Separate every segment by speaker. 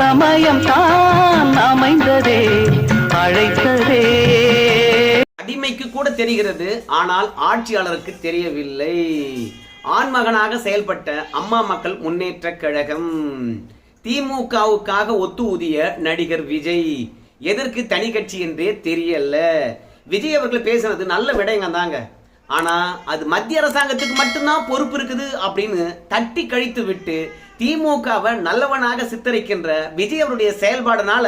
Speaker 1: சமயம் தான் அமைந்ததே அழைத்ததே.
Speaker 2: அடிமைக்கு கூட தெரிகிறது ஆனால் ஆட்சியாளருக்கு தெரியவில்லை. ஆண்மகனாக செயல்பட்ட அம்மா மக்கள் முன்னேற்ற கழகம். திமுகவுக்காக ஒத்து ஊதிய நடிகர் விஜய். எதற்கு தனி கட்சி என்றே தெரியல. விஜய் அவர்கள் பேசுனது நல்ல விடயங்க தாங்க ஆனா அது மத்திய அரசாங்கத்துக்கு மட்டும்தான் பொறுப்பு இருக்குது அப்படின்னு தட்டி கழித்து விட்டு திமுகவை நல்லவனாக சித்தரிக்கின்ற விஜய் அவருடைய செயல்பாடுனால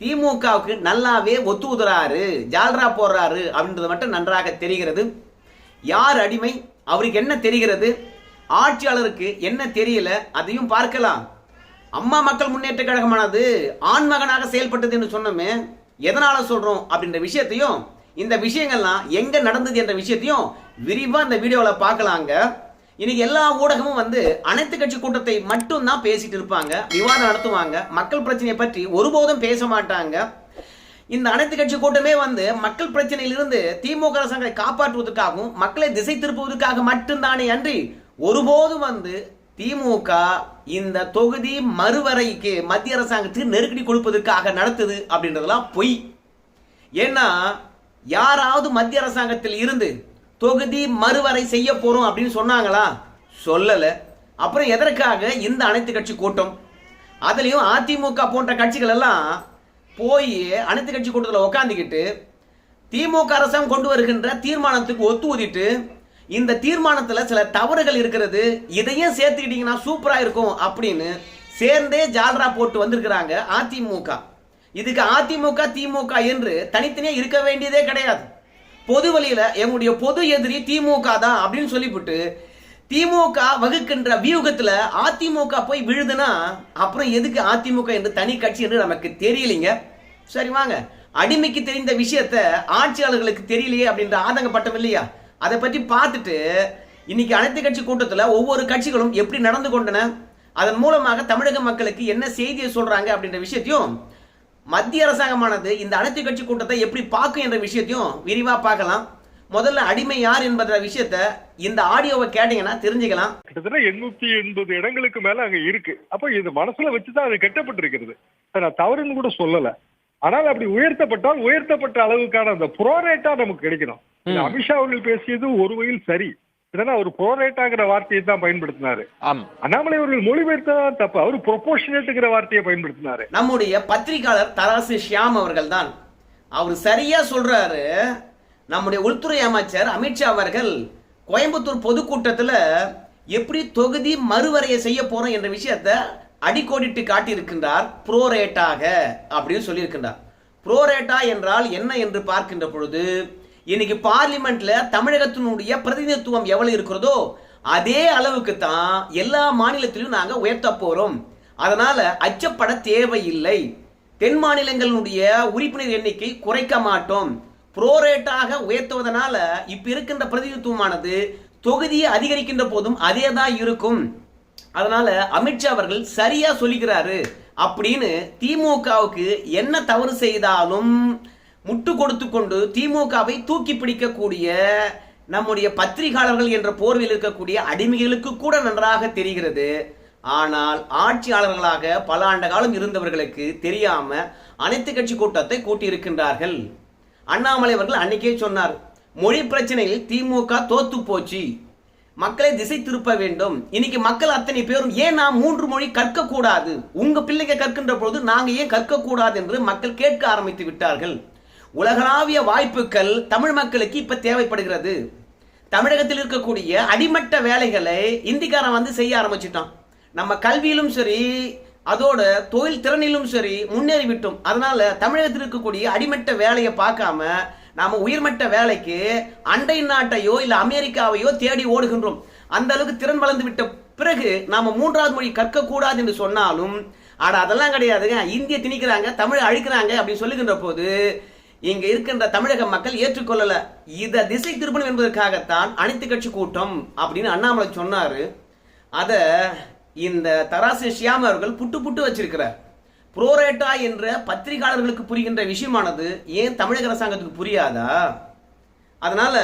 Speaker 2: திமுகவுக்கு நல்லாவே ஒத்து உதுறாரு ஜால்ரா போடுறாரு அப்படின்றது மட்டும் நன்றாக தெரிகிறது. யார் அடிமை? அவருக்கு என்ன தெரிகிறது? ஆட்சியாளருக்கு என்ன தெரியல? அதையும் பார்க்கலாம். அம்மா மக்கள் முன்னேற்ற கழகமானது ஆண்மகனாக செயல்பட்டது என்று சொன்னோமே எதனால சொல்றோம் அப்படின்ற விஷயத்தையும் இந்த விஷயங்கள்லாம் எங்க நடந்தது என்ற விஷயத்தையும் விரிவா இந்த வீடியோவில் பார்க்கலாங்க. இன்னைக்கு எல்லா ஊடகமும் வந்து அனைத்து கட்சி கூட்டத்தை மட்டும் தான் பேசிட்டு இருப்பாங்க விவாதம் நடத்துவாங்க மக்கள் பிரச்சனையை பற்றி ஒருபோதும் பேச மாட்டாங்க. இந்த அனைத்து கட்சி கூட்டமே வந்து மக்கள் பிரச்சனையிலிருந்து திமுக அரசாங்கத்தை காப்பாற்றுவதற்காகவும் மக்களை திசை திருப்புவதற்காக மட்டும்தானே அன்றி ஒருபோதும் வந்து திமுக இந்த தொகுதி மறுவரைக்கு மத்திய அரசாங்கத்துக்கு நெருக்கடி கொடுப்பதற்காக நடத்துது அப்படின்றதெல்லாம் பொய். ஏன்னா யாராவது மத்திய அரசாங்கத்தில் இருந்து தொகுதி மறுவரை செய்ய போறோம் அப்படின்னு சொன்னாங்களா? சொல்லல. அப்புறம் எதற்காக இந்த அனைத்து கட்சி கூட்டம்? அதுலயும் அதிமுக போன்ற கட்சிகள் எல்லாம் போய் அனைத்து கட்சி கூட்டத்தில் உக்காந்துக்கிட்டு திமுக அரசாங்கம் கொண்டு வருகின்ற தீர்மானத்துக்கு ஒத்து ஊதிட்டு இந்த தீர்மானத்தில் சில தவறுகள் இருக்கிறது இதையும் சேர்த்துக்கிட்டீங்கன்னா சூப்பராக இருக்கும் அப்படின்னு சேர்ந்தே ஜால்ரா போட்டு வந்திருக்கிறாங்க அதிமுக. இதுக்கு அதிமுக திமுக என்று தனித்தனியாக இருக்க வேண்டியதே கிடையாது. பொது வழியில எங்களுடைய பொது எதிரி திமுக தான் அப்படின்னு சொல்லிவிட்டு திமுக வகுக்கின்ற வியூகத்துல அதிமுக போய் விழுதுன்னா அப்புறம் எதுக்கு அதிமுக என்று தனி கட்சி என்று நமக்கு தெரியலைங்க. சரி வாங்க. அடிமைக்கு தெரிந்த விஷயத்த ஆட்சியாளர்களுக்கு தெரியலையே அப்படின்ற ஆதங்கப்பட்டம் இல்லையா? அதை பற்றி பார்த்துட்டு இன்னைக்கு அனைத்து கட்சி கூட்டத்தில் ஒவ்வொரு கட்சிகளும் எப்படி நடந்து கொண்டன அதன் மூலமாக தமிழக மக்களுக்கு என்ன செய்தியை சொல்றாங்க அப்படின்ற விஷயத்தையும் மத்திய அரசாங்கமானது இந்த அனைத்து கட்சி கூட்டத்தை எப்படி பார்க்கும் என்ற விஷயத்தையும் விரிவா பார்க்கலாம். முதல்ல அடிமை யார் என்பத விஷயத்த இந்த ஆடியோவை கேட்டீங்கன்னா தெரிஞ்சுக்கலாம்.
Speaker 3: கிட்டத்தட்ட எண்ணூத்தி எண்பது இடங்களுக்கு மேல அங்க இருக்கு. அப்போ இது மனசுல வச்சுதான் அது கட்டப்பட்டிருக்கிறது. நான் தவறுன்னு கூட சொல்லல. ஆனால் அப்படி உயர்த்தப்பட்டால் உயர்த்தப்பட்ட அளவுக்கான அந்த புரோரேட்டா நமக்கு கிடைக்கணும். அமித்ஷா அவர்கள் பேசியது ஒரு வகையில் சரி. ஏன்னா அவர் புரோரேட்டாங்கிற வார்த்தையை தான் பயன்படுத்தினாரு.
Speaker 4: ஆமா.
Speaker 3: அண்ணாமலை அவர்கள் மொழிபெயர்த்ததான் தப்பு. அவர் ப்ரொபோஷனேட்டுங்கிற வார்த்தையை பயன்படுத்தினாரு.
Speaker 2: நம்முடைய பத்திரிகையாளர் தராசு ஷியாம் அவர்கள் தான். அவர் சரியா சொல்றாரு. நம்முடைய உள்துறை அமைச்சர் அமித்ஷா அவர்கள் கோயம்புத்தூர் பொதுக்கூட்டத்தில் எப்படி தொகுதி மறுவரையை செய்ய போறோம் என்ற விஷயத்த அடிக்கோடிட்டு காட்டியிருக்கின்றார். ப்ரோரேட்டாக அப்படின்னு சொல்லியிருக்கின்றார். ப்ரோரேட்டா என்றால் என்ன என்று பார்க்கின்ற பொழுது இன்னைக்கு பார்லிமெண்ட்ல தமிழகத்தினுடைய பிரதிநிதித்துவம் எவ்வளவு இருக்கிறதோ அதே அளவுக்கு தான் எல்லா மாநிலத்திலும் நாங்க உயர்த்த போறோம். அதனால அச்சப்பட தேவையில்லை. தென் மாநிலங்களுடைய உறுப்பினர் எண்ணிக்கை குறைக்க மாட்டோம். புரோரேட்டாக உயர்த்துவதனால இப்ப இருக்கின்ற பிரதிநிதித்துவமானது தொகுதியை அதிகரிக்கின்ற போதும் அதே தான் இருக்கும். அதனால அமித்ஷா அவர்கள் சரியா சொல்லிக்கிறாரு. அப்படின்னு திமுகவுக்கு என்ன தவறு செய்தாலும் முட்டு கொடுத்து கொண்டு திமுகவை தூக்கி பிடிக்கக்கூடிய நம்முடைய பத்திரிகையாளர்கள் என்ற போர்வில் இருக்கக்கூடிய அடிமைகளுக்கு கூட நன்றாக தெரிகிறது. ஆனால் ஆட்சியாளர்களாக பல ஆண்டு காலம் இருந்தவர்களுக்கு தெரியாம அனைத்து கட்சி கூட்டத்தை கூட்டியிருக்கின்றார்கள். அண்ணாமலை அவர்கள் அன்னைக்கே சொன்னார் மொழி பிரச்சனையில் திமுக தோத்து போச்சு. மக்களை திசை திருப்ப வேண்டும். இன்னைக்கு மக்கள் அத்தனை பேரும் ஏன் நாம் மூன்று மொழி கற்க கூடாது உங்க பிள்ளைங்க கற்கின்ற பொழுது நாங்க ஏன் கற்க கூடாது என்று மக்கள் கேட்க ஆரம்பித்து விட்டார்கள். உலகளாவிய வாய்ப்புகள் தமிழ் மக்களுக்கு இப்ப தேவைப்படுகிறது. தமிழகத்தில் இருக்கக்கூடிய அடிமட்ட வேலைகளை இந்திக்காரன் வந்து செய்ய ஆரம்பிச்சிட்டான். நம்ம கல்வியிலும் சரி அதோட தொழில் திறனிலும் சரி முன்னேறிவிட்டோம் அதனால தமிழகத்தில் இருக்கக்கூடிய அடிமட்ட வேலையை பார்க்காம நாம உயர்மட்ட வேலைக்கு அண்டை நாட்டையோ இல்ல அமெரிக்காவையோ தேடி ஓடுகின்றோம். அந்த அளவுக்கு திறன் வளர்ந்து விட்ட பிறகு நாம மூன்றாவது மொழி கற்க கூடாது என்று சொன்னாலும் ஆனா அதெல்லாம் கிடையாதுங்க. இந்திய திணிக்கிறாங்க தமிழ் அழிக்கிறாங்க அப்படின்னு சொல்லுகின்ற போது இங்க இருக்கின்ற தமிழக மக்கள் ஏற்றுக்கொள்ளல. இத திசை திருப்பணும் என்பதற்காகத்தான் அனைத்து கட்சி கூட்டம் அப்படின்னு அண்ணாமலை சொன்னாரு. அத இந்த தராசு ஷியாம் அவர்கள் புட்டு புட்டு வச்சிருக்கிறார். புரோரேட்டா என்ற பத்திரிகையாளர்களுக்கு புரிகின்ற விஷயமானது ஏன் தமிழக அரசாங்கத்துக்கு புரியாதா? அதனால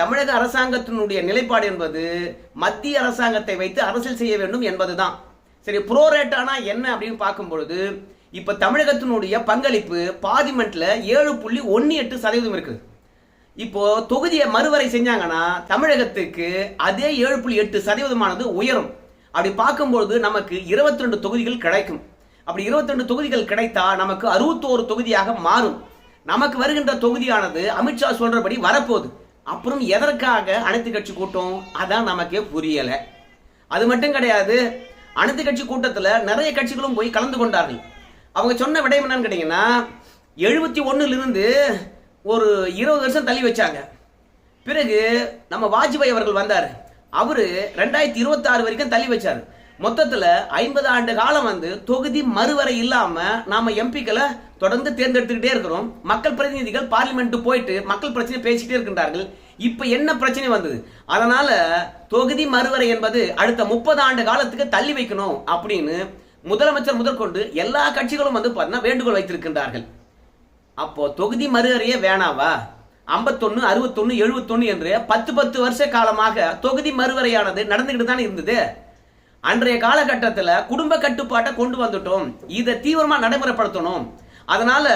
Speaker 2: தமிழக அரசாங்கத்தினுடைய நிலைப்பாடு என்பது மத்திய அரசாங்கத்தை வைத்து அரசியல் செய்ய வேண்டும் என்பதுதான். சரி புரோரேட்டானா என்ன அப்படின்னு பார்க்கும் பொழுது இப்ப தமிழகத்தினுடைய பங்களிப்பு பார்லிமெண்ட்ல ஏழு புள்ளி ஒன்னு எட்டு சதவீதம் இருக்குது இப்போ தொகுதியை மறுவரை செஞ்சாங்கன்னா தமிழகத்துக்கு அதே ஏழு புள்ளி எட்டு சதவீதமானது உயரும். அப்படி பார்க்கும்பொழுது நமக்கு இருபத்தி ரெண்டு தொகுதிகள் கிடைக்கும். அப்படி இருபத்தி ரெண்டு தொகுதிகள் கிடைத்தா நமக்கு அறுபத்தோரு தொகுதியாக மாறும். நமக்கு வருகின்ற தொகுதியானது அமித்ஷா சொல்றபடி வரப்போகுது. அப்புறம் எதற்காக அனைத்து கட்சி கூட்டம்? அதான் நமக்கே புரியல. அது மட்டும் கிடையாது. அனைத்து கட்சி கூட்டத்தில் நிறைய கட்சிகளும் போய் கலந்து கொண்டார்கள். அவங்க சொன்ன விடயம் என்னன்னு கேட்டிங்கன்னா எழுபத்தி ஒன்றுலேருந்து ஒரு இருபது வருஷம் தள்ளி வச்சாங்க. பிறகு நம்ம வாஜ்பாய் அவர்கள் வந்தார். அவர் ரெண்டாயிரத்தி இருபத்தாறு வரைக்கும் தள்ளி வச்சார். மொத்தத்தில் ஐம்பது ஆண்டு காலம் வந்து தொகுதி மறுவரை இல்லாமல் நாம் எம்பிக்களை தொடர்ந்து தேர்ந்தெடுத்துக்கிட்டே இருக்கிறோம். மக்கள் பிரதிநிதிகள் பார்லிமெண்ட் போயிட்டு மக்கள் பிரச்சனை பேசிக்கிட்டே இருக்கின்றார்கள். இப்போ என்ன பிரச்சனை வந்தது? அதனால் தொகுதி மறுவரை என்பது அடுத்த முப்பது ஆண்டு காலத்துக்கு தள்ளி வைக்கணும் அப்படின்னு முதலமைச்சர் முதற்கொண்டு எல்லா கட்சிகளும் வந்து பார்த்தீங்கன்னா வேண்டுகோள் வைத்திருக்கின்றார்கள். அப்போ தொகுதி மறுஅறையே வேணாவா? ஐம்பத்தொன்னு அறுபத்தொன்னு எழுபத்தொன்னு என்று பத்து பத்து வருஷ காலமாக தொகுதி மறுவரையானது நடந்துகிட்டு தான் இருந்தது. அன்றைய காலகட்டத்தில் குடும்ப கட்டுப்பாட்டை கொண்டு வந்துட்டோம். இதை தீவிரமா நடைமுறைப்படுத்தணும். அதனால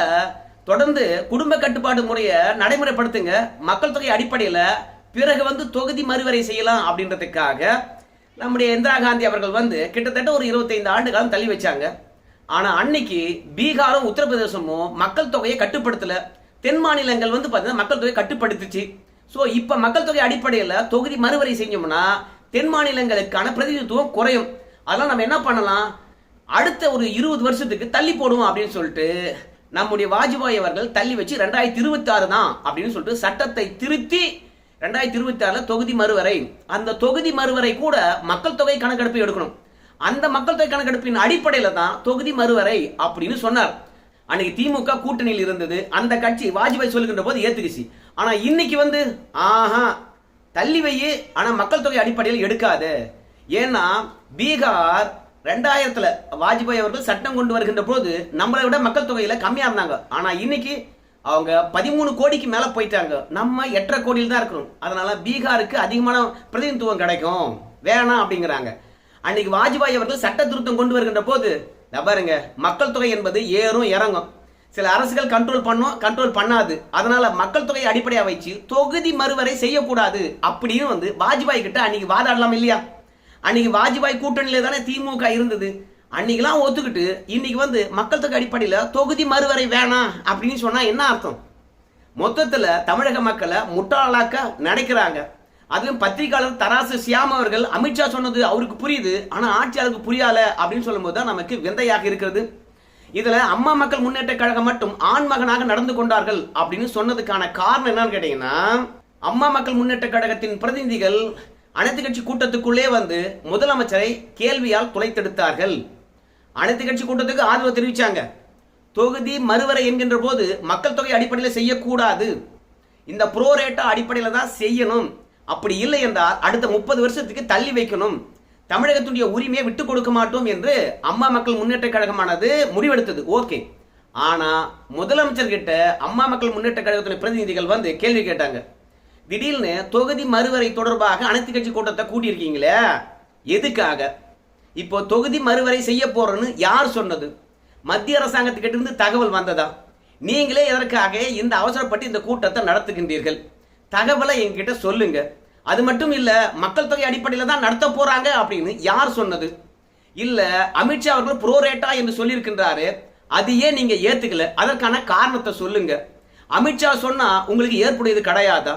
Speaker 2: தொடர்ந்து குடும்ப கட்டுப்பாடு முறையை நடைமுறைப்படுத்துங்க. மக்கள் தொகை அடிப்படையில் பிறகு வந்து தொகுதி மறுவரை செய்யலாம் அப்படின்றதுக்காக நம்முடைய இந்திரா காந்தி அவர்கள் வந்து கிட்டத்தட்ட ஒரு இருபத்தைந்து ஆண்டு காலம் தள்ளி வச்சாங்க. ஆனால் அன்னைக்கு பீகாரும் உத்தரப்பிரதேசமும் மக்கள் தொகையை கட்டுப்படுத்தலை. தென் மாநிலங்கள் வந்து பார்த்தீங்கன்னா மக்கள் தொகை கட்டுப்படுத்துச்சு. ஸோ இப்போ மக்கள் தொகை அடிப்படையில் தொகுதி மறுவரை செஞ்சோம்னா தென் மாநிலங்களுக்கான பிரதிநிதித்துவம் குறையும். அதெல்லாம் நம்ம என்ன பண்ணலாம்? அடுத்த ஒரு இருபது வருஷத்துக்கு தள்ளி போடுவோம் அப்படின்னு சொல்லிட்டு நம்முடைய வாஜ்பாய் அவர்கள் தள்ளி வச்சு ரெண்டாயிரத்தி இருபத்தி ஆறு தான் அப்படின்னு சொல்லிட்டு சட்டத்தை திருத்தி ரெண்டாயிரத்தி இருபத்தி ஆறுல தொகுதி மறுவரை அந்த தொகுதி மறுவரை கூட மக்கள் தொகை கணக்கெடுப்பு எடுக்கணும். அந்த மக்கள் தொகை கணக்கெடுப்பின் அடிப்படையில தான் தொகுதி மறுவரை அப்படின்னு சொன்னார். அன்னைக்கு திமுக கூட்டணியில் இருந்தது. அந்த கட்சி வாஜ்பாய் சொல்லுகின்ற போது ஏத்துக்குச்சு. ஆனா இன்னைக்கு வந்து ஆஹா தள்ளி வையே ஆனா மக்கள் தொகை அடிப்படையில் எடுக்காது. ஏன்னா பீகார் ரெண்டாயிரத்துல வாஜ்பாய் அவர்கள் சட்டம் கொண்டு வருகின்ற போது நம்மளை விட மக்கள் தொகையில கம்மியா இருந்தாங்க. ஆனா இன்னைக்கு அவங்க பதிமூணு கோடிக்கு மேல போயிட்டாங்க. நம்ம எட்டரை கோடியில் தான் இருக்கணும் அதனால பீகாருக்கு அதிகமான பிரதிநிதித்துவம் கிடைக்கும். வேணாம் அப்படிங்கிறாங்க. அன்னைக்கு வாஜ்பாய் அவர்கள் சட்ட திருத்தம் கொண்டு வருகின்ற போது பாருங்க மக்கள் தொகை என்பது ஏறும் இறங்கும். சில அரசுகள் கண்ட்ரோல் பண்ணும் கண்ட்ரோல் பண்ணாது. அதனால மக்கள் தொகையை அடிப்படையாக வச்சு தொகுதி மறுவரை செய்யக்கூடாது அப்படின்னு வந்து வாஜ்பாய் கிட்ட அன்னைக்கு வாதாடலாம் இல்லையா? அன்னைக்கு வாஜ்பாய் கூட்டணியில தானே திமுக இருந்தது. அன்னைக்கெல்லாம் ஒத்துக்கிட்டு இன்னைக்கு வந்து மக்கள் தொகை அடிப்படையில் தொகுதி மறுவரை வேணாம் அப்படின்னு சொன்னால் என்ன அர்த்தம்? மொத்தத்தில் தமிழக மக்களை முட்டாளாக்க நினைக்கிறாங்க. அதுவும் பத்திரிகையாளர் தராசு சியாம் அவர்கள் அமித்ஷா சொன்னது அவருக்கு புரியுது. ஆனால் ஆட்சியாளருக்கு புரியல அப்படின்னு சொல்லும்போது தான் நமக்கு விந்தையாக இருக்கிறது. இதில் அம்மா மக்கள் முன்னேற்ற கழகம் மட்டும் ஆண் மகனாக நடந்து கொண்டார்கள் அப்படின்னு சொன்னதுக்கான காரணம் என்னன்னு கேட்டீங்கன்னா அம்மா மக்கள் முன்னேற்ற கழகத்தின் பிரதிநிதிகள் அனைத்து கட்சி கூட்டத்துக்குள்ளே வந்து முதலமைச்சரை கேள்வியால் துளைத்தெடுத்தார்கள். அனைத்து கட்சி கூட்டத்துக்கு ஆதரவு தெரிவிச்சாங்க. தொகுதி மறுவரை என்கின்ற போது மக்கள் தொகை அடிப்படையில் செய்யக்கூடாது. இந்த ப்ரோரேட்டா அடிப்படையில் தான் செய்யணும். அப்படி இல்லை என்றால் அடுத்த முப்பது வருஷத்துக்கு தள்ளி வைக்கணும். தமிழகத்துடைய உரிமையை விட்டு கொடுக்க மாட்டோம் என்று அம்மா மக்கள் முன்னேற்ற கழகமானது முடிவெடுத்தது. ஓகே. ஆனா முதலமைச்சர் கிட்ட அம்மா மக்கள் முன்னேற்ற கழகத்துடைய பிரதிநிதிகள் வந்து கேள்வி கேட்டாங்க. திடீர்னு தொகுதி மறுவரை தொடர்பாக அனைத்து கட்சி கூட்டத்தை கூட்டியிருக்கீங்களே? எதுக்காக? இப்போ தொகுதி மறுவரை செய்ய போறோன்னு யார் சொன்னது? மத்திய அரசாங்கத்துக்கிட்ட இருந்து தகவல் வந்ததா? நீங்களே எதற்காக இந்த அவசரப்பட்டு இந்த கூட்டத்தை நடத்துகின்றீர்கள்? தகவலை என்கிட்ட சொல்லுங்க. அது மட்டும் இல்லை மக்கள் தொகை அடிப்படையில் தான் நடத்த போறாங்க அப்படின்னு யார் சொன்னது? இல்லை அமித்ஷா அவர்கள் ப்ரோரேட்டா என்று சொல்லியிருக்கின்றாரு அது ஏன் நீங்க ஏத்துக்கல. அதற்கான காரணத்தை சொல்லுங்க. அமித்ஷா சொன்னா உங்களுக்கு ஏற்புடையது கிடையாதா?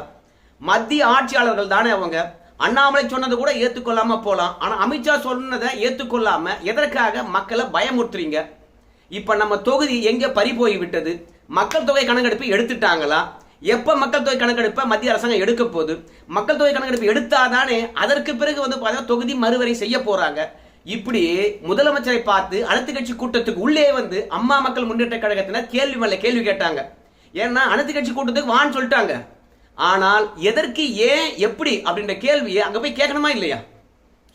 Speaker 2: மத்திய ஆட்சியாளர்கள் தானே அவங்க. அண்ணாமலை சொன்னது கூட ஏற்றுக்கொள்ளாம போகலாம் ஆனால் அமித்ஷா சொன்னதை ஏற்றுக்கொள்ளாம எதற்காக மக்களை பயமுறுத்துறீங்க? இப்ப நம்ம தொகுதி எங்க பறி போய் விட்டது? மக்கள் தொகை கணக்கெடுப்பு எடுத்துட்டாங்களா? எப்ப மக்கள் தொகை கணக்கெடுப்பை மத்திய அரசாங்கம் எடுக்க போகுது? மக்கள் தொகை கணக்கெடுப்பு எடுத்தாதானே அதற்கு பிறகு வந்து பார்த்தா தொகுதி மறுவரை செய்ய போறாங்க. இப்படி முதலமைச்சரை பார்த்து அனைத்து கட்சி கூட்டத்துக்கு உள்ளே வந்து அம்மா மக்கள் முன்னேற்ற கழகத்தினர் கேள்வி மேல கேள்வி கேட்டாங்க. ஏன்னா அனைத்து கட்சி கூட்டத்துக்கு வான்னு சொல்லிட்டாங்க. ஆனால் எதற்கு ஏன் எப்படி அப்படின்ற கேள்வியை அங்கே போய் கேட்கணுமா இல்லையா?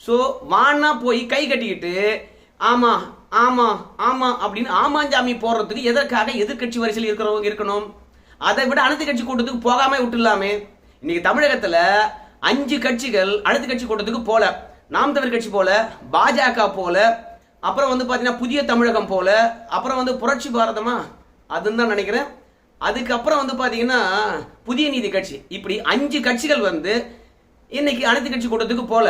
Speaker 2: ஸோ வானா போய் கை கட்டிக்கிட்டு ஆமா ஆமா ஆமா அப்படின்னு ஆமாஞ்சாமி போடுறதுக்கு எதற்காக எதிர்க்கட்சி வரிசையில் இருக்கிறவங்க இருக்கணும்? அதை விட அனைத்து கட்சி கூட்டத்துக்கு போகாம விட்டுலாமே இன்னைக்கு தமிழகத்தில் அஞ்சு கட்சிகள் அனைத்து கட்சி கூட்டத்துக்கு போல. நாம் தமிழ் கட்சி போல பாஜக போல அப்புறம் வந்து பார்த்தீங்கன்னா புதிய தமிழகம் போல அப்புறம் வந்து புரட்சி பாரதமா? அதுன்னு தான் நினைக்கிறேன். அதுக்கப்புறம் வந்து பார்த்தீங்கன்னா புதிய நீதி கட்சி. இப்படி அஞ்சு கட்சிகள் வந்து இன்னைக்கு அனைத்து கட்சி கூட்டத்துக்கு போல.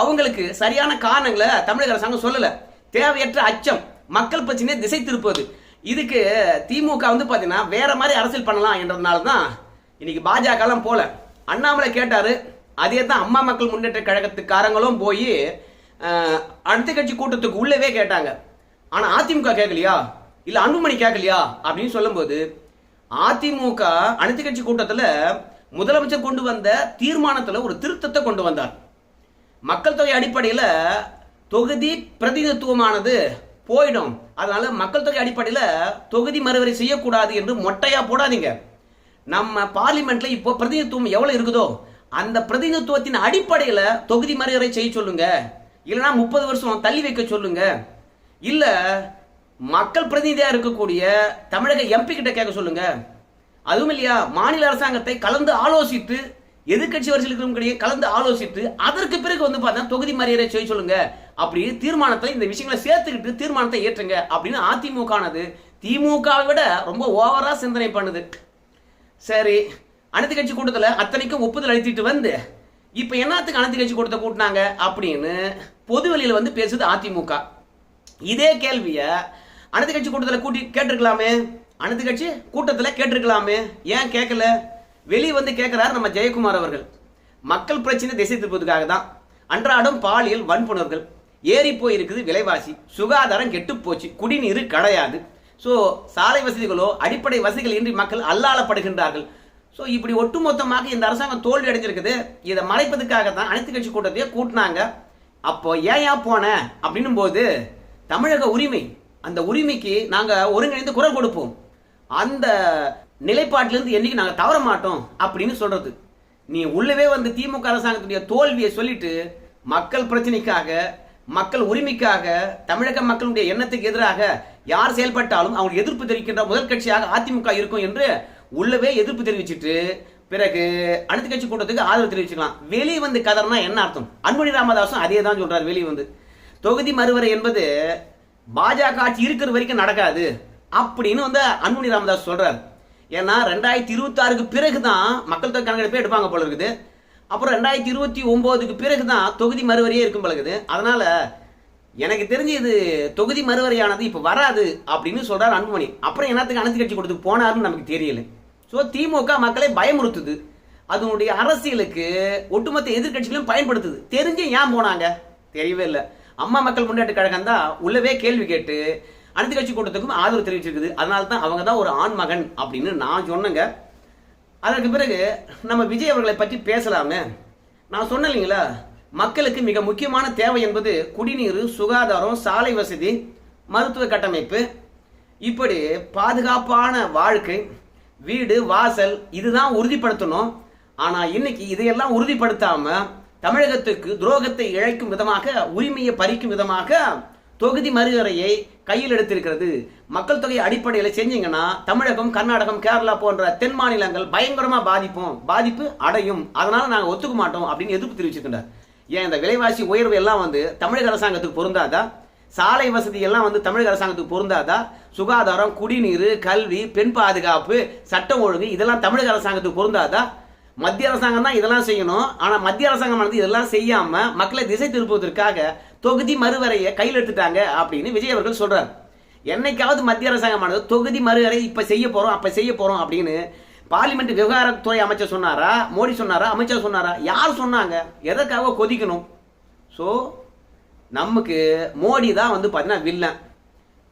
Speaker 2: அவங்களுக்கு சரியான காரணங்களை தமிழக அரசாங்கம் சொல்லலை. தேவையற்ற அச்சம் மக்கள் பிரச்சனையை திசை திருப்புவது. இதுக்கு திமுக வந்து பார்த்தீங்கன்னா வேற மாதிரி அரசியல் பண்ணலாம் என்றதுனால தான் இன்னைக்கு பாஜகலாம் போல. அண்ணாமலை கேட்டாரு அதே தான் அம்மா மக்கள் முன்னேற்ற கழகத்துக்காரங்களும் போய் அடுத்த கட்சி கூட்டத்துக்கு உள்ளவே கேட்டாங்க. ஆனால் அதிமுக கேட்கலையா இல்லை அன்புமணி கேட்கலையா அப்படின்னு சொல்லும்போது அதிமுக அனைத்து கட்சி கூட்டத்தில் முதலமைச்சர் கொண்டு வந்த தீர்மானத்தில் ஒரு திருத்தத்தை கொண்டு வந்தார். மக்கள் தொகை அடிப்படையில் தொகுதி பிரதிநிதித்துவமானது போயிடும். அதனால மக்கள் தொகை அடிப்படையில் தொகுதி மறுவரை செய்யக்கூடாது என்று மொட்டையா போடாதீங்க. நம்ம பார்லிமெண்ட்ல இப்போ பிரதிநிதித்துவம் எவ்வளவு இருக்குதோ அந்த பிரதிநிதித்துவத்தின் அடிப்படையில் தொகுதி மறுவரை செய்ய சொல்லுங்க. இல்லைன்னா முப்பது வருஷம் தள்ளி வைக்க சொல்லுங்க. இல்லை மக்கள் பிரதிநிதியாக இருக்கக்கூடிய தமிழக எம்பி கிட்ட கேட்க சொல்லுங்க. அதுவும் இல்லையா மாநில அரசாங்கத்தை கலந்து ஆலோசித்து எதிர்க்கட்சி வரிசையில் இருக்கிறவங்க கலந்து ஆலோசித்து அதற்கு பிறகு வந்து பார்த்தா தொகுதி மரியாதை செய்ய சொல்லுங்க. அப்படி தீர்மானத்தை இந்த விஷயங்களை சேர்த்துக்கிட்டு தீர்மானத்தை ஏற்றுங்க அப்படின்னு அதிமுக ஆனது திமுகவை விட ரொம்ப ஓவரா சிந்தனை பண்ணுது. சரி அனைத்து கட்சி கூட்டத்தில் அத்தனைக்கும் ஒப்புதல் அளித்துட்டு வந்து இப்போ என்னத்துக்கு அனைத்து கட்சி கூட்டத்தை கூட்டினாங்க அப்படின்னு பொதுவெளியில் வந்து பேசுது அதிமுக. இதே கேள்வியை அனைத்து கட்சி கூட்டத்தில் கூட்டி கேட்டிருக்கலாமே? அனைத்து கட்சி கூட்டத்தில் கேட்டிருக்கலாமே? ஏன் கேட்கல வெளியே வந்து கேட்குறாரு நம்ம ஜெயக்குமார் அவர்கள். மக்கள் பிரச்சனை திசை திருப்பதுக்காக தான். அன்றாடம் பாலியல் வன்புணர்கள் ஏறி போயிருக்குது விலைவாசி. சுகாதாரம் கெட்டு போச்சு. குடிநீர் கிடையாது. ஸோ சாலை வசதிகளோ அடிப்படை வசதிகள் இன்றி மக்கள் அல்லாளப்படுகின்றார்கள். ஸோ இப்படி ஒட்டுமொத்தமாக இந்த அரசாங்கம் தோல்வி அடைஞ்சிருக்குது. இதை மறைப்பதற்காக தான் அனைத்து கட்சி கூட்டத்தையே கூட்டினாங்க. அப்போ ஏன் ஏன் போன? அப்படின்னும் போது தமிழக உரிமை அந்த உரிமைக்கு நாங்கள் ஒருங்கிணைந்து குரல் கொடுப்போம். அந்த நிலைப்பாட்டிலிருந்து என்னைக்கு நாங்கள் தவற மாட்டோம் அப்படின்னு சொல்றது. நீ உள்ளவே வந்து திமுக அரசாங்கத்துடைய தோல்வியை சொல்லிட்டு மக்கள் பிரச்சனைக்காக மக்கள் உரிமைக்காக தமிழக மக்களுடைய எண்ணத்துக்கு எதிராக யார் செயல்பட்டாலும் அவங்க எதிர்ப்பு தெரிவிக்கின்ற முதல் கட்சியாக அதிமுக இருக்கும் என்று உள்ளவே எதிர்ப்பு தெரிவிச்சிட்டு பிறகு அனைத்து கட்சி கூட்டத்துக்கு ஆதரவு தெரிவிச்சுக்கலாம். வெளியே வந்து கதர்னா என்ன அர்த்தம்? அன்புமணி ராமதாசும் அதே தான் சொல்றாரு வெளியே வந்து. தொகுதி மறுவரை என்பது பாஜக ஆட்சி இருக்கிற வரைக்கும் நடக்காது அப்படின்னு வந்து அன்புமணி ராமதாஸ் சொல்றாரு. ஏன்னா ரெண்டாயிரத்தி இருபத்தி ஆறுக்கு பிறகு தான் மக்கள் தொகை கணக்கெடுப்பே எடுப்பாங்க போல இருக்குது. அப்புறம் ரெண்டாயிரத்தி இருபத்தி ஒன்பதுக்கு பிறகு தான் தொகுதி மறுவரையே இருக்கும் போல இருக்குது. அதனால எனக்கு தெரிஞ்சு இது தொகுதி மறுவரையானது இப்போ வராது அப்படின்னு சொல்றாரு அன்புமணி. அப்புறம் என்னத்துக்கு அனைத்து கட்சி கொடுத்து போனாருன்னு நமக்கு தெரியல. ஸோ திமுக மக்களை பயமுறுத்துது. அதனுடைய அரசியலுக்கு ஒட்டுமொத்த எதிர்கட்சிகளும் பயன்படுத்துது. தெரிஞ்சு ஏன் போனாங்க? தெரியவே இல்லை. அம்மா மக்கள் முன்னேற்ற கழகம் தான் உள்ளவே கேள்வி கேட்டு அனைத்து கட்சி கூட்டத்துக்கும் ஆதரவு தெரிவிச்சிருக்குது. அதனால தான் அவங்க தான் ஒரு ஆண் மகன் அப்படின்னு நான் சொன்னேங்க. அதற்கு பிறகு நம்ம விஜய் அவர்களை பற்றி பேசலாமே நான் சொன்னேன் இல்லைங்களா? மக்களுக்கு மிக முக்கியமான தேவை என்பது குடிநீர் சுகாதாரம் சாலை வசதி மருத்துவ கட்டமைப்பு. இப்படி பாதுகாப்பான வாழ்க்கை வீடு வாசல் இதுதான் உறுதிப்படுத்தணும். ஆனால் இன்னைக்கு இதையெல்லாம் உறுதிப்படுத்தாமல் தமிழகத்துக்கு துரோகத்தை இழைக்கும் விதமாக உரிமையை பறிக்கும் விதமாக தொகுதி மறுவரையை கையில் எடுத்திருக்கிறது. மக்கள் தொகை அடிப்படையில் செஞ்சீங்கன்னா தமிழகம் கர்நாடகம் கேரளா போன்ற தென் மாநிலங்கள் பயங்கரமாக பாதிப்போம். பாதிப்பு அடையும். அதனால நாங்கள் ஒத்துக்க மாட்டோம் அப்படின்னு எதிர்ப்பு தெரிவிச்சிருக்கின்றார். ஏன் இந்த விலைவாசி உயர்வு எல்லாம் வந்து தமிழக அரசாங்கத்துக்கு பொருந்தாதா? சாலை வசதி எல்லாம் வந்து தமிழக அரசாங்கத்துக்கு பொருந்தாதா? சுகாதாரம் குடிநீர் கல்வி பெண் பாதுகாப்பு சட்டம் ஒழுங்கு இதெல்லாம் தமிழக அரசாங்கத்துக்கு பொருந்தாதா? மத்திய அரசாங்கம் தான் இதெல்லாம் செய்யணும். ஆனால் மத்திய அரசாங்கமானது இதெல்லாம் செய்யாமல் மக்களை திசை திருப்புவதற்காக தொகுதி மறுவரையை கையில் எடுத்துட்டாங்க அப்படின்னு விஜய் அவர்கள் சொல்கிறார் என்னைக்காவது மத்திய அரசாங்கமானது தொகுதி மறுவரை இப்போ செய்ய போகிறோம் அப்போ செய்ய போகிறோம் அப்படின்னு பார்லிமெண்ட் விவகாரத்துறை அமைச்சர் சொன்னாரா மோடி சொன்னாரா அமைச்சர் சொன்னாரா யார் சொன்னாங்க? எதற்காக கொதிக்கணும்? ஸோ நமக்கு மோடி தான் வந்து பார்த்தீங்கன்னா வில்லன்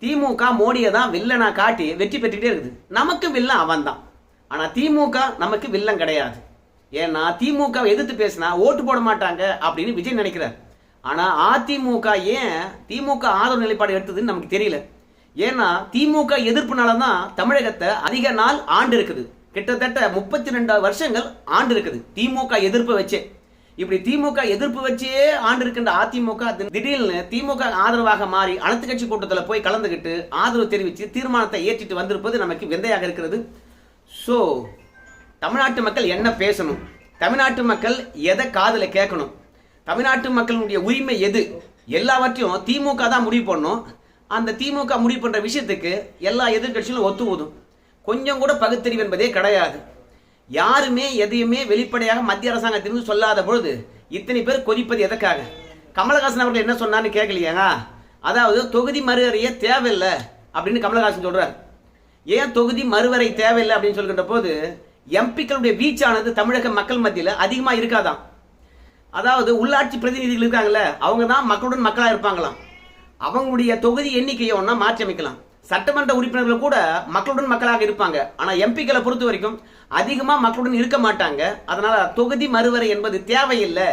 Speaker 2: திமுக மோடியை தான் வில்லனா காட்டி வெற்றி பெற்றுக்கிட்டே இருக்குது. நமக்கு வில்லன் அவன் தான் ஆனால் திமுக நமக்கு வில்லன் கிடையாது. ஏன்னா திமுக எதிர்த்து பேசினா ஓட்டு போட மாட்டாங்க அப்படின்னு விஜய் நினைக்கிறார். ஆனால் அதிமுக ஏன் திமுக ஆதரவு நிலைப்பாடு எடுத்ததுன்னு நமக்கு தெரியல. ஏன்னா திமுக எதிர்ப்புனால தான் தமிழகத்தை அதிக நாள் ஆண்டு இருக்குது. கிட்டத்தட்ட முப்பத்தி ரெண்டு வருஷங்கள் ஆண்டு இருக்குது திமுக எதிர்ப்பு வச்சே. இப்படி திமுக எதிர்ப்பு வச்சே ஆண்டு இருக்கின்ற அதிமுக திடீர்னு திமுக ஆதரவாக மாறி அனைத்து கட்சி கூட்டத்தில் போய் கலந்துக்கிட்டு ஆதரவு தெரிவித்து தீர்மானத்தை ஏற்றிட்டு வந்திருப்பது நமக்கு விந்தையாக இருக்கிறது. ஸோ தமிழ்நாட்டு மக்கள் என்ன பேசணும்? தமிழ்நாட்டு மக்கள் எதை காதில் கேட்கணும்? தமிழ்நாட்டு மக்களுடைய உரிமை எது? எல்லாவற்றையும் திமுக தான் முடிவு பண்ணும் அந்த திமுக முடிவு பண்ணுற விஷயத்துக்கு எல்லா எதிர்க்கட்சிகளும் ஒத்து ஊதும் கொஞ்சம் கூட பகுத்தறிவு என்பதே கிடையாது. யாருமே எதையுமே வெளிப்படையாக மத்திய அரசாங்கத்திலிருந்து சொல்லாத பொழுது இத்தனை பேர் கொதிப்பது எதற்காக? கமலஹாசன் அவர்கள் என்ன சொன்னான்னு கேட்கலையாங்க? அதாவது தொகுதி மறுவரைய தேவையில்லை அப்படின்னு கமலஹாசன் சொல்றார். ஏன் தொகுதி மறுவரை தேவையில்லை அப்படின்னு சொல்கின்ற போது எம்பிக்களுடைய வீச்சானது தமிழக மக்கள் மத்தியில் அதிகமாக இருக்காதாம். அதாவது உள்ளாட்சி பிரதிநிதிகள் இருக்காங்கல்ல அவங்க தான் மக்களுடன் மக்களாக இருப்பாங்களாம். அவங்களுடைய தொகுதி எண்ணிக்கையை ஒன்றா மாற்றி அமைக்கலாம் சட்டமன்ற உறுப்பினர்கள் கூட மக்களுடன் மக்களாக இருப்பாங்க. ஆனால் எம்பிக்களை பொறுத்த வரைக்கும் அதிகமாக மக்களுடன் இருக்க மாட்டாங்க. அதனால் தொகுதி மறுவரை என்பது தேவையில்லை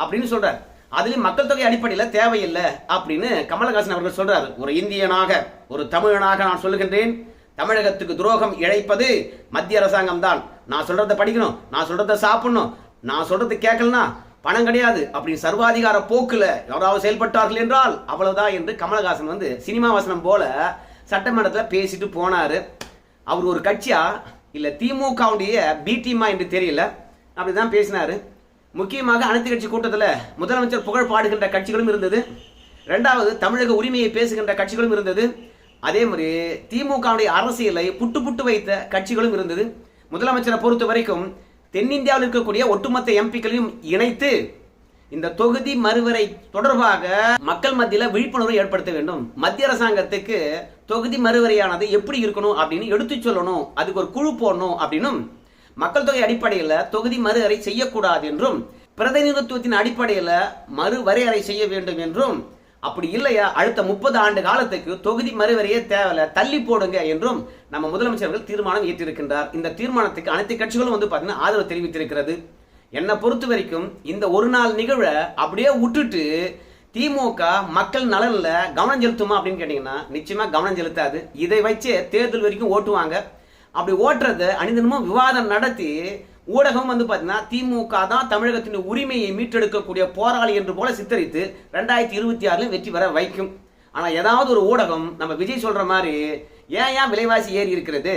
Speaker 2: அப்படின்னு சொல்கிறார் அதுலேயும் மக்கள் தொகை அடிப்படையில் தேவையில்லை அப்படின்னு கமலஹாசன் அவர்கள் சொல்கிறார் ஒரு இந்தியனாக ஒரு தமிழனாக நான் சொல்லுகின்றேன். தமிழகத்துக்கு துரோகம் இழைப்பது மத்திய அரசாங்கம் தான் நான் சொல்கிறத படிக்கணும் நான் சொல்கிறத சாப்பிடணும் நான் சொல்றது கேட்கலனா பணம் கிடையாது. அப்படி சர்வாதிகார போக்குல யாராவது செயல்பட்டார்கள் என்றால் அவ்வளவுதான் என்று கமலஹாசன் வந்து சினிமா வசனம் போல சட்டமன்றத்தில் பேசிட்டு போனாரு. அவர் ஒரு கட்சியா? இல்ல திமுகவுடைய பி என்று தெரியல. அப்படிதான் பேசினாரு. முக்கியமாக அனைத்து கட்சி கூட்டத்தில் முதலமைச்சர் புகழ் பாடுகின்ற கட்சிகளும் இருந்தது. ரெண்டாவது தமிழக உரிமையை பேசுகின்ற கட்சிகளும் இருந்தது. அதே மாதிரி திமுகவுடைய அரசியலை புட்டு புட்டு வைத்த கட்சிகளும் இருந்தது. முதலமைச்சரை பொறுத்த வரைக்கும் தென்னிந்தியாவில் இருக்கக்கூடிய ஒட்டுமொத்த எம்பிக்களையும் இணைத்து இந்த தொகுதி மறுவரை தொடர்பாக மக்கள் மத்தியில் விழிப்புணர்வு ஏற்படுத்த வேண்டும். மத்திய அரசாங்கத்துக்கு தொகுதி மறுவரையானது எப்படி இருக்கணும் அப்படின்னு எடுத்து சொல்லணும். அதுக்கு ஒரு குழு போடணும் அப்படின்னும் மக்கள் தொகை அடிப்படையில் தொகுதி மறுவரை செய்யக்கூடாது என்றும் பிரதிநிதித்துவத்தின் அடிப்படையில் மறுவரையறை செய்ய வேண்டும் என்றும் அப்படி இல்லையா? அடுத்த முப்பது ஆண்டு காலத்துக்கு தொகுதி மறுவரையே தேவையில்ல தள்ளி போடுங்க என்றும் நம்ம முதலமைச்சர்கள் தீர்மானம் ஏற்றிருக்கின்றார். இந்த தீர்மானத்துக்கு அனைத்து கட்சிகளும் வந்து பார்த்தீங்கன்னா ஆதரவு தெரிவித்திருக்கிறது. என்னை பொறுத்த வரைக்கும் இந்த ஒரு நாள் நிகழ்வை அப்படியே விட்டுட்டு திமுக மக்கள் நலனில் கவனம் செலுத்துமா அப்படின்னு கேட்டிங்கன்னா நிச்சயமாக கவனம் செலுத்தாது. இதை வச்சே தேர்தல் வரைக்கும் ஓட்டுவாங்க. அப்படி ஓட்டுறத அனிதனமும் விவாதம் நடத்தி ஊடகம் வந்து பார்த்தீங்கன்னா திமுக தான் தமிழகத்தின் உரிமையை மீட்டெடுக்கக்கூடிய போராளி என்று போல சித்தரித்து ரெண்டாயிரத்தி இருபத்தி ஆறுல வெற்றி பெற வைக்கும். ஆனால் ஏதாவது ஒரு ஊடகம் நம்ம விஜய் சொல்ற மாதிரி ஏன் ஏன் விலைவாசி ஏறி இருக்கிறது?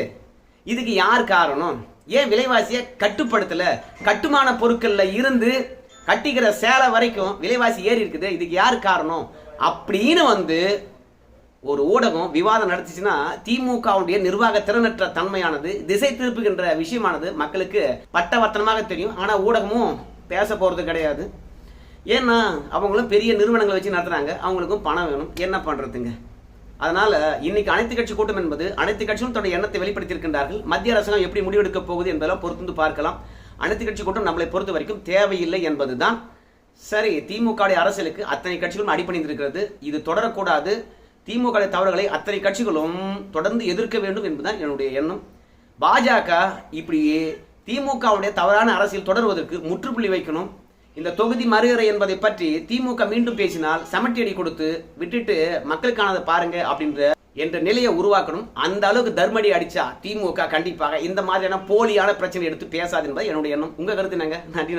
Speaker 2: இதுக்கு யார் காரணம்? ஏன் விலைவாசியை கட்டுப்படுத்தல? கட்டுமான பொருட்கள்ல இருந்து கட்டிக்கிற சேலை வரைக்கும் விலைவாசி ஏறி இருக்குது. இதுக்கு யார் காரணம்? அப்படின்னு வந்து ஒரு ஊடகம் விவாதம் நடத்துச்சுன்னா திமுகவுடைய நிர்வாக திறனற்ற தன்மையானது திசை திருப்புகின்ற விஷயமானது மக்களுக்கு பட்டவர்த்தனமாக தெரியும். ஆனால் ஊடகமும் பேச போகிறது கிடையாது. ஏன்னா அவங்களும் பெரிய நிறுவனங்களை வச்சு நடத்துகிறாங்க அவங்களுக்கும் பணம் வேணும். என்ன பண்ணுறதுங்க அதனால் இன்னைக்கு அனைத்து கட்சி கூட்டம் என்பது அனைத்து கட்சியும் தன்னுடைய எண்ணத்தை வெளிப்படுத்தியிருக்கின்றார்கள். மத்திய அரசாங்கம் எப்படி முடிவெடுக்க போகுது என்பதெல்லாம் பொறுத்து பார்க்கலாம். அனைத்து கட்சி கூட்டம் நம்மளை பொறுத்த வரைக்கும் தேவையில்லை என்பதுதான். சரி திமுகவுடைய அரசியலுக்கு அத்தனை கட்சிகளும் அடிப்பணிந்திருக்கிறது இது தொடரக்கூடாது. திமுக தவறுகளை அத்தனை கட்சிகளும் தொடர்ந்து எதிர்க்க வேண்டும் என்பதுதான் என்னுடைய எண்ணம். பாஜக இப்படி திமுகவுடைய தவறான அரசியல் தொடர்வதற்கு முற்றுப்புள்ளி வைக்கணும். இந்த தொகுதி மறுவரை என்பதை பற்றி திமுக மீண்டும் பேசினால் சமட்டியடி கொடுத்து விட்டுட்டு மக்களுக்கானதை பாருங்க அப்படின்ற என்ற நிலையை உருவாக்கணும். அந்த அளவுக்கு தர்மடி அடிச்சா திமுக கண்டிப்பாக இந்த மாதிரியான போலியான பிரச்சனை எடுத்து பேசாது என்பது என்னுடைய எண்ணம். உங்க கருத்து என்னங்க? நன்றி.